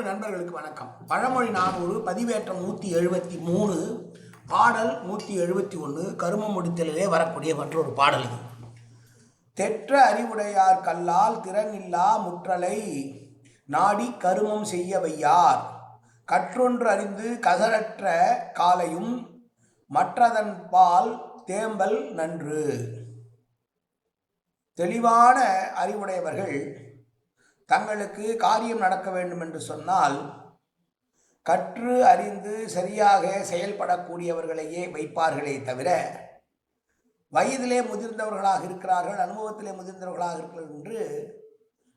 அன்பு நண்பர்களுக்கு வணக்கம். பழமொழி நானூறு பதிவேற்றம் நூற்றி எழுபத்தி மூணு பாடல் நூற்றி எழுபத்தி ஒன்று கரும முடித்தலிலே வரக்கூடிய மற்றொரு பாடல் இது. தெற்ற அறிவுடையார் கல்லால் திறனில்லா முற்றலை நாடி கருமம் செய்ய வையார் கற்றொன்று அறிந்து கசரற்ற காலையும் மற்றதன் பால் தேம்பல் நன்று. தெளிவான அறிவுடையவர்கள் தங்களுக்கு காரியம் நடக்க வேண்டும் என்று சொன்னால் கற்று அறிந்து சரியாக செயல்படக்கூடியவர்களையே வைப்பார்களே தவிர வயதிலே முதிர்ந்தவர்களாக இருக்கிறார்கள் அனுபவத்திலே முதிர்ந்தவர்களாக இருக்கிறார்கள் என்று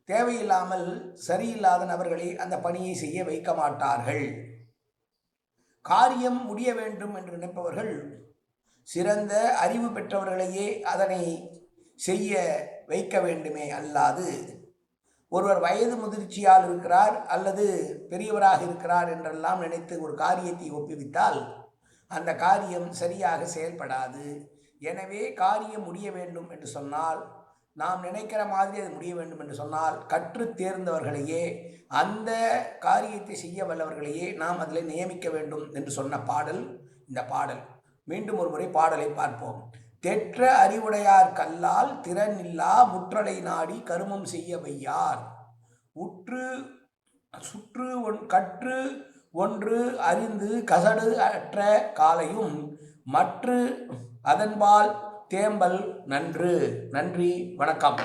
தேவையில்லாமல் சரியில்லாத நபர்களை அந்த பணியை செய்ய வைக்க மாட்டார்கள். காரியம் முடிய வேண்டும் என்று நினைப்பவர்கள் சிறந்த அறிவு பெற்றவர்களையே அதனை செய்ய வைக்க வேண்டுமே அல்லாது ஒருவர் வயது முதிர்ச்சியால் இருக்கிறார் அல்லது பெரியவராக இருக்கிறார் என்றெல்லாம் நினைத்து ஒரு காரியத்தை ஒப்புவித்தால் அந்த காரியம் சரியாக செயல்படாது. எனவே காரியம் முடிய வேண்டும் என்று சொன்னால் நாம் நினைக்கிற மாதிரி அது முடிய வேண்டும் என்று சொன்னால் கற்று தேர்ந்தவர்களையே அந்த காரியத்தை செய்ய வல்லவர்களையே நாம் அதில் நியமிக்க வேண்டும் என்று சொன்ன பாடல் இந்த பாடல். மீண்டும் ஒரு முறை பாடலை பார்ப்போம். தெற்ற அறிவுடையார் கல்லால் திறனில்லா முற்றலை நாடி கருமம் செய்ய வையார் உற்று சுற்று ஒன் கற்று ஒன்று அறிந்து கசடு அற்ற காலையும் மற்று அதன்பால் தேம்பல் நன்று. நன்றி வணக்கம்.